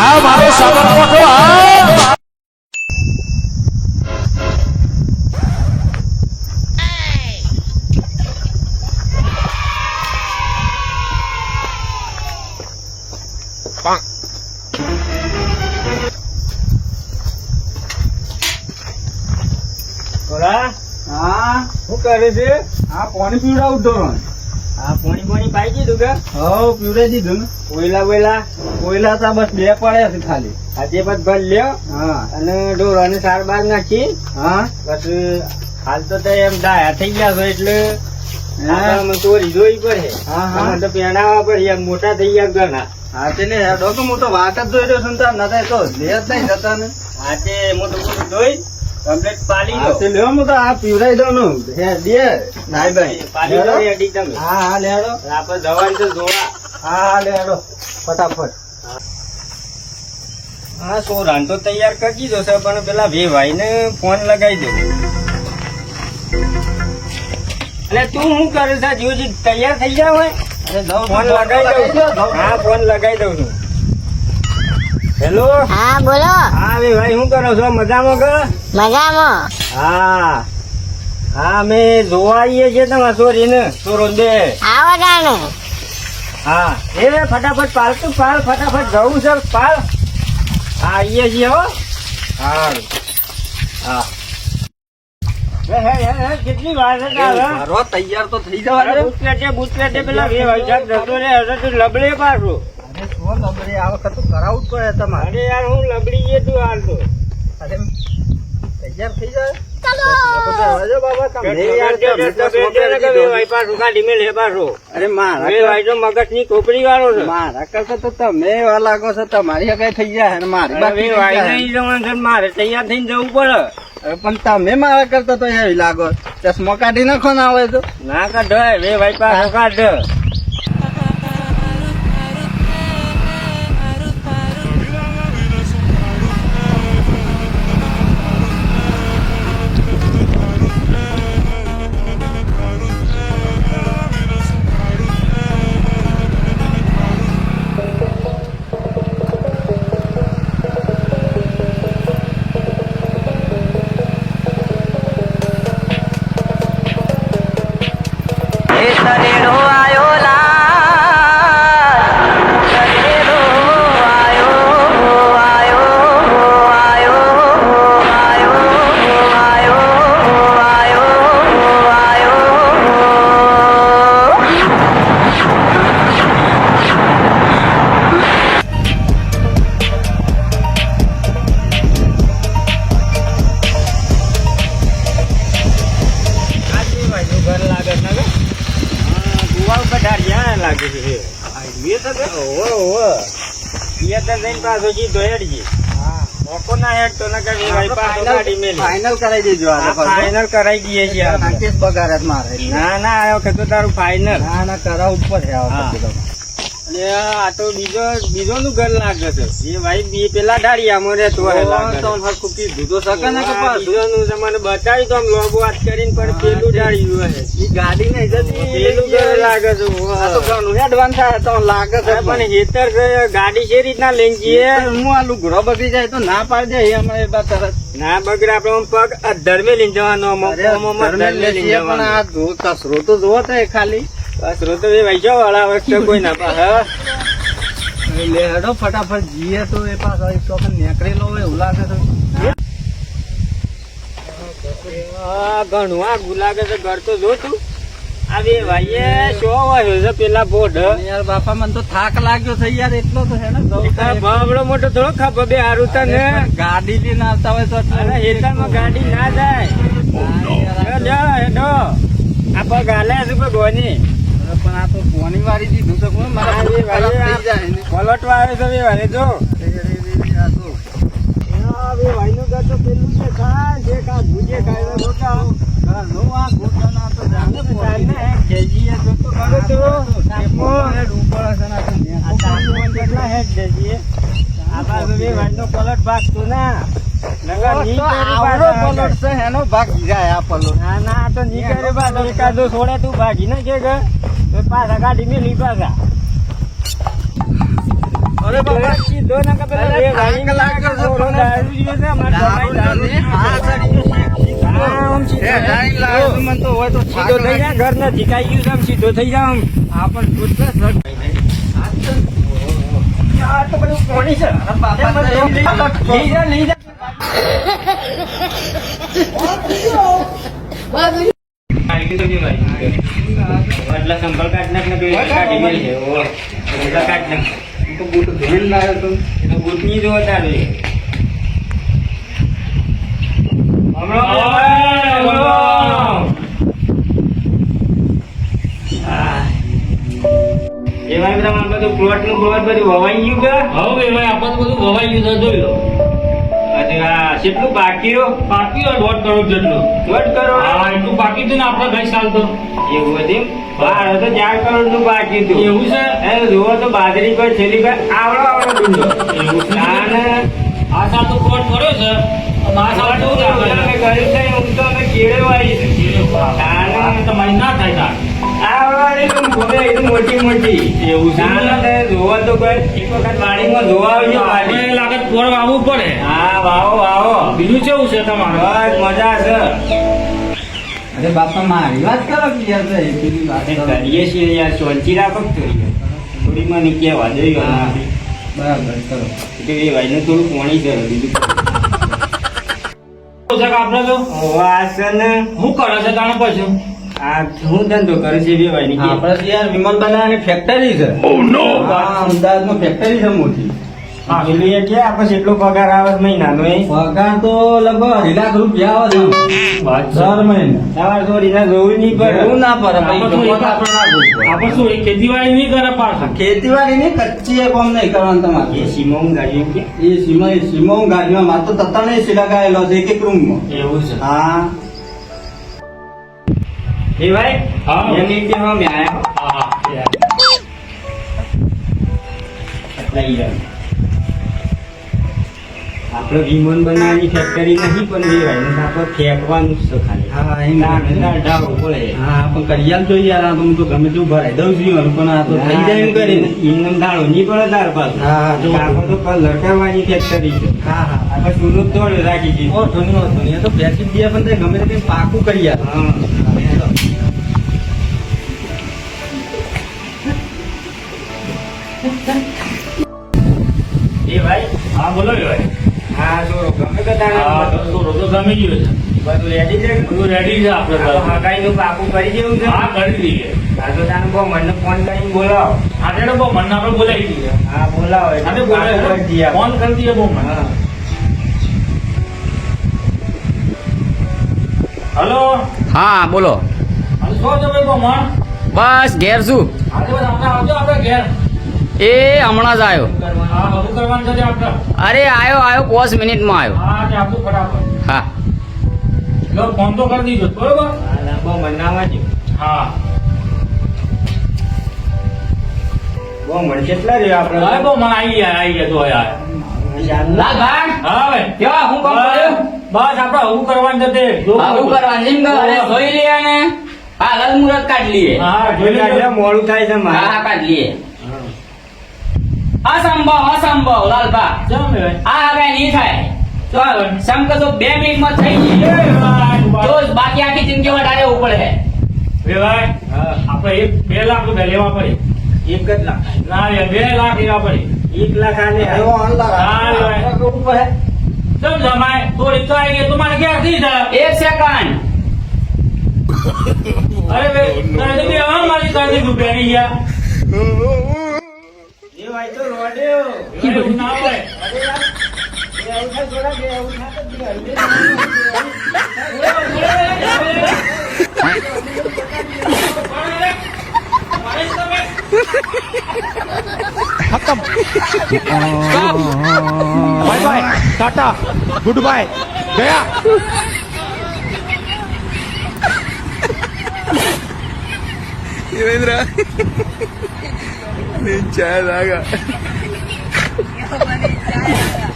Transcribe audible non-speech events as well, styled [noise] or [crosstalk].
આ મારો સાબરકોઠો આ. હા? શું કરે છે? આ પાણી પીવડાવું તો. આ પોણી પોણી પાઈ દીધું કે? હવ પીવડાઈ દીધું ને. કોયલા બોયલા કોયલા તો બસ બે પડ્યા છે ખાલી. આજે બસ ભર લ્યો. હા. અને સાર બાર નાખી. હા. બસ હાલ તો તે એમ ડાયા થઈ ગયા છો એટલે હે? ચોરી જોઈ પડે. હા, હા. તો પહેરાવા પડે એમ મોટા થઈ ગયા ઘણા. હા તો હું તો વાત જ જોઈ રહ્યો છું તાર. નતા તો લે જ નહીં જતા ને. આજે મોટું મોટું જોઈ કમ્પ્લીટ પાલી હા, લો તે લ્યો હું તો આ પીવડાઈ દઉં ને. હે દે. નાઈ ભાઈ પાલી લો રેડી તમે. હા હા લે આપણે દવાઈ તો જોવા હા હા લે ફટાફટ. હા સો રાંધો તૈયાર કરી દીધો છે પણ પેલા વેવાઈ ને ફોન લગાવી દો. એટલે તું શું કરે છે? જીવજી તૈયાર થઈ જાવ હોય? ફોન લગાવી દઉં હા ફોન લગાવી દઉં છું. હેલો? હા બોલો. હા વેવાઈ શું કરો છો? મજામાં કે? મજામાં. હા. હા અમે જોવા આવીએ છીએ તમારા છોરીને છોરો બે આવો તાણે હા. એ ફટાફટ પાલતું પાલ ફટાફટ જવું છે પાલ. હા આવીએ છીએ હો. હા. હા કેટલી વાર છે તારે? મારો તૈયાર તો થઈ જવાનું. જવા બુટલેટે, બુટલેટે પેલા લબડે પાછું. લબડે આ વખત તો કરાવવું જ પડે તમારે. અરે યાર હું લબડી ગયો તું હાલ તો. અરે તૈયાર થઈ જાય? તમારી હગાઈ થઈ જાય અને મારી તૈયાર થઈને જવું પડે. પણ તમે મારા કરતા તો એવી લાગો ચશ્મો કાઢી નાખો ના આવે તો. ના કાઢ બે ભાઈ પાછો કાઢ. કરાવી દેજો આ આ કરાઈ દઈએ છીએ બગાડે મારે. ના ના આ વખત તો તારું ફાઇનલ ના ના કરાવવું જ પડે આ વખતે. અને આ તો બીજો બીજો નું ઘર લાગે છે. એ ભાઈ બી પેલા ડાળિયામાં રહેતો હોય તો શકે ને પાછું. બીજોનું તમને બતાવ્યું તો આમ લોગો વાત કરીને પણ પેલું ઢાળ્યું હોય. એ ગાડી જતી પેલું ઘર લાગે છે આ તો ઘણું એડવાન્સ થાય તો લાગે છે પણ હેતર ગાડી છે રીતના લઈ જઈએ. હું આ લુગડો બગડી જાય તો ના પાડી જાય અમે તરત. ના બગડે આપડે આમ પગ ધર્મે લઈને જવાનો આમ આમ અરે, આમ આમ ઘરમે અધર મેં લઈને લેશીએ પણ આ કસરો તો જોવો તો ખાલી. બસ રોતો એ ભાઈ વાળા વખતે કોઈ ના પાસે લે હેડો ફટાફટ જીએ તો એ પાછો એક તો નીકળેલો હોય એવું લાગે છે ઘણું આ ગુલાગે છે ઘર તો જો તું. આ ભાઈએ શો વાળ્યો છે પેલા બોર્ડ? યાર બાપા મને તો થાક લાગ્યો છે યાર એટલો તો હે ને બાબડો મોટો થોડો ખાપો બે હારું તને ગાડી લઈને આવતા હોય તો અરે ગાડી ના જાય. હેડો, હેડો. આ પગ હાલે છે આ પણ આ તો પોની વાળી દીધું તો કોણ? મારા. પલટવા આવે છે એ વારે જો. એ ભાઈનું ઘર તો પેલું છે ખાય જે કા ભૂજે ખાય છોડે તું ભાગી ના કે પાછા ગાડી મેલી પાછા અરે બાબા સીધો ના કે પેલા કલાક સીધો એ ત્રણ કલાક મને તો હોય તો સીધો થઈ જા ઘર નથી કાઈ ગયું છે, સીધો થઈ જા આમ. આ પણ દૂધ છે, સર. આ તો બધું પાણી છે અરે બાપા, એમ જ લઈ જા, લઈ જા લઈ જા એટલે સંભળ કાઢ નાખ કાઢી નાખ. તો બૂટ ધોઈને લાવ્યો તો. તારે. હમણાં. બધા પ્લોટનું પ્લોટ બધું વવાઈ ગયું કે? હવે એમાં આપણને બધું વવાઈ ગયું છે, જોઈ લો. કેટલું બાકી રહ્યું? બાકી દોઢ કરોડ જેટલું. દોઢ કરોડ? હા એટલું બાકી હતું ને આપણે ગઈ સાલ તો. એવું હતું? બાર હતું ચાર કરોડનું બાકી હતું એવું છે? એ જુઓ તો બાજરી પર છેલ્લી પર આવડો આવડો ડુંડો એવું છે? આ સાલ તો પ્લોટ કર્યો છે. આ સાલ લાગે કર્યું છે તો અમે કેળે વાળી છે. તમારી ના થાય તાર. ભોગે મોટી મોટી. એવું છે? ના, ના, તે તો કોઈ એક વખત વાડીમાં જોવા આવજો આપણે. પોર વાવવું પડે. હા વાવો વાવો. બીજું કેવું છે તમારે? બસ મજા છે. અરે બાપા મારી વાત કરો કે યાર તો એ વાત કરીએ છીએ યાર શાંતિ રાખો થોડી થોડી મને કહેવા જોઈએ બરાબર કરો. કે એ ભાઈને થોડું પોણી છે બીજું આપણે તો આ છે ને શું કરે છે તાણે પછી? આ હું ધંધો કરે છે બે આપણે તો યાર બનાવવાની ફેક્ટરી છે. હા, અમદાવાદમાં ફેક્ટરી છે મોટી. હા, પેલું એ કે આપણે એટલો પગાર આવે મહિનાનો એ? પગાર તો લગભગ અઢી લાખ રૂપિયા આવે દર મહિને. તમારે થોડી ના જોવું નહીં પડે. એવું ના પડે આપણે શું ખેતીવાડી નહીં કરે પાછા. ખેતીવાડી ની કચ્ચી એ કામ નહીં કરવાનું તમારે. એ સીમો ગાડી કે? એ સીમા એ સીમા ગાડીમાં માત્ર તત્તાને એસી લગાવેલો છે એક એક રૂમમાં. એવું છે. હા. આપણે વિમાન બનાવવાની ફેક્ટરી નથી પણ એ ભાઈ તો આપણે ફેંકવાનું છે ખાલી. હા એમ. પડે. હા પણ કરિયાલ જોઈએ યાર આ તો હું તો ગમે તેવું ભરાઈ દઉં છું પણ આ તો થઈ જાય એમ કરીને. એમને દાડો નહીં પડે તાર પાસે. હા, તો આપણે તો કાલ લટકવાની ફેક્ટરી છે. હા હા. આપણે સુરત દોડ રાખી છે ઓ ધોની તો બેસી દે પણ તે ગમે તે પાકું કરી યાર હા. એ ભાઈ? હા બોલો ભાઈ. હા જો ગમે તે હા તો ગમી ગયો છે? બધું રેડી છે? બધું રેડી છે આપણે તો. હગાઈનું પાકું કરી જેવું છે? હા કરી દઈએ. હા તો તાને બહુ મને ફોન કરીને બોલાવો. આજે તો બહુ મને આપણે બોલાવી દઈએ હા બોલાવો. આજે એટલે પાકું કરી દઈએ બોલાવી ફોન કરી દઈએ બહુ મને હલો? હા બોલો. હાલ શું છે ભાઈ બહુ મણ બસ ઘેર શું આજે આવજો આપણે ઘેર. એ હમણાં જ આવ્યો હા બધું કરવાનું છે આપણે અરે આવ્યો આવ્યો પાંચ મિનિટમાં આવ્યો હા. હા ફોન તો કરી દીધો. બરોબર? હા. બહુ હા મને કેટલા રહ્યો આપણે બહુ મને આવી ગયા આવી ગયા તો યાર હા હું બસ આપણે હવું કરવાનું જતે. કરવાનું એમ જોઈ લઈએ ને. હા લાલ મુરત કાઢ લઈએ. હા હા જોઈ જોઈ મોડું થાય છે હા કાઢ લઈએ. અસંભવ અસંભવ ભાઈ? આ હવે નહીં થાય. ચાલ શંકર તો બે મિનિટમાં થઈ ગઈ. તો બાકી આખી જિંદગી વધારે ઉપર હે. બે ભાઈ આપણે એક બે લાખ રૂપિયા લેવા પડે. એક જ લાખ. ના રે બે લાખ લેવા પડે. એક લાખ આને એવો અનલાખ. હા, હે. જમ જમાય? થોડી તો આવી ગઈ તમારે ક્યાં થઈ જાય એક સેકન્ડ. અરે ભાઈ ત્રણ બે હવા મારી ત્રણ રૂપિયા નહીં ગયા bye bye. Tata. Goodbye. Gaya devendra [laughs] 家，你好吗？恁家那个。